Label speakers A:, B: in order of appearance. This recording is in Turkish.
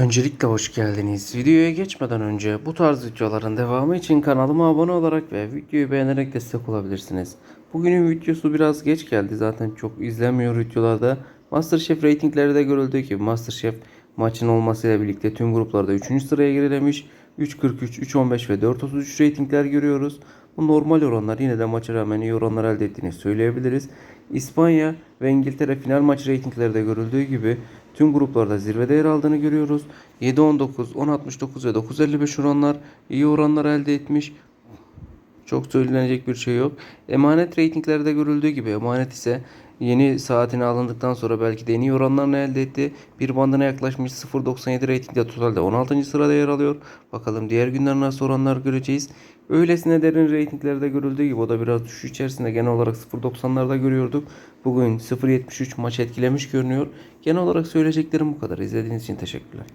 A: Öncelikle hoş geldiniz. Videoya geçmeden önce bu tarz videoların devamı için kanalıma abone olarak ve videoyu beğenerek destek olabilirsiniz. Bugünün videosu biraz geç geldi zaten çok izlenmiyor videolarda. Masterchef reytingleri de görüldüğü gibi Masterchef maçın olmasıyla birlikte tüm gruplarda 3. sıraya gerilemiş. 3.43, 3.15 ve 4.33 reytingler görüyoruz. Bu normal oranlar yine de maça rağmen iyi oranlar elde ettiğini söyleyebiliriz. İspanya ve İngiltere final maç reytingleri de görüldüğü gibi tüm gruplarda zirvede yer aldığını görüyoruz. 7.19, 10.69 ve 9.55 oranlar iyi oranlar elde etmiş. Çok söylenecek bir şey yok. Emanet reytinglerde görüldüğü gibi emanet ise yeni saatine alındıktan sonra belki de en iyi oranlarını elde etti. Bir bandına yaklaşmış 0.97 reytingde totalde 16. sırada yer alıyor. Bakalım diğer günler nasıl oranlar göreceğiz. Öylesine derin reytinglerde görüldüğü gibi o da biraz düşüş içerisinde genel olarak 0.90'larda görüyorduk. Bugün 0.73 maç etkilemiş görünüyor. Genel olarak söyleyeceklerim bu kadar. İzlediğiniz için teşekkürler.